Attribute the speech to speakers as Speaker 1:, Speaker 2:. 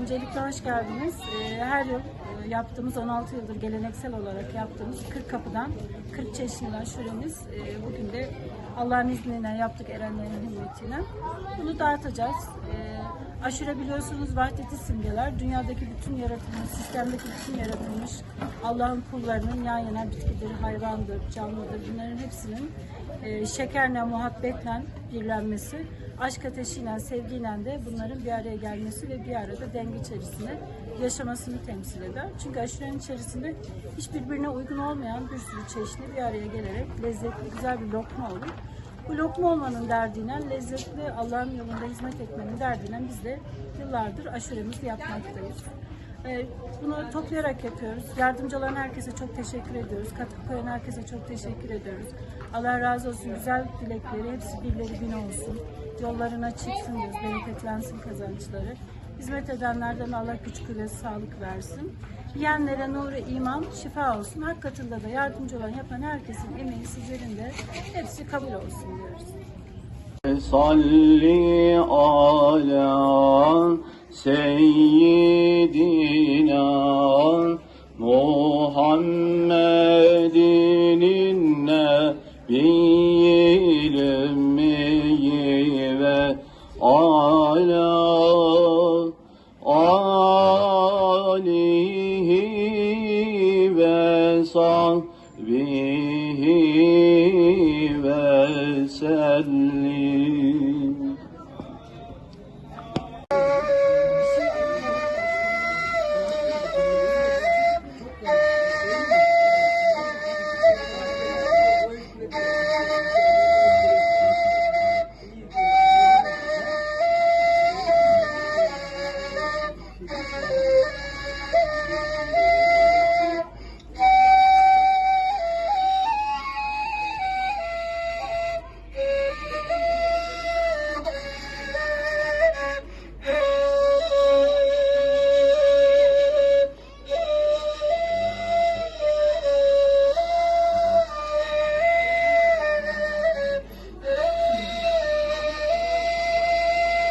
Speaker 1: Öncelikle hoş geldiniz. Ee, Her yıl e, yaptığımız 16 yıldır geleneksel olarak yaptığımız 40 kapıdan 40 çeşitli aşuremiz e, bugün de Allah'ın izniyle yaptık erenlerin himmetine. Bunu dağıtacağız. Ee, Aşure biliyorsunuz vahdeti simgeler. Dünyadaki bütün yaratılmış, sistemdeki bütün yaratılmış Allah'ın kullarının yan yana bitkidir, hayvandır, canlıdır. Bunların hepsinin e, şekerle, muhabbetle birlenmesi, aşk ateşiyle, sevgiyle de bunların bir araya gelmesi ve bir arada denge içerisinde yaşamasını temsil eder. Çünkü aşurenin içerisinde hiç birbirine uygun olmayan bir sürü çeşitli bir araya gelerek lezzetli, güzel bir lokma olur. Bu lokma olmanın derdiyle, lezzetli Allah'ın yolunda hizmet etmenin derdiyle biz de yıllardır aşuremizi yapmaktayız. Ee, Bunu toplayarak yapıyoruz. Yardımcı olan herkese çok teşekkür ediyoruz. Katkı koyan herkese çok teşekkür ediyoruz. Allah razı olsun. Güzel dilekleri hepsi birleri bin olsun. Yollarına çıksın diyoruz. Bereketlensin kazançları. Hizmet edenlerden Allah güç kuvvet, sağlık versin. Yiyenlere nuru, iman, şifa olsun. Hak katında da yardımcı olan yapan herkesin emeği sizlerin de hepsi kabul olsun diyoruz.
Speaker 2: Salli ala seyyidina Muhammedin nebiyil ve ala alihi ve ve sellim.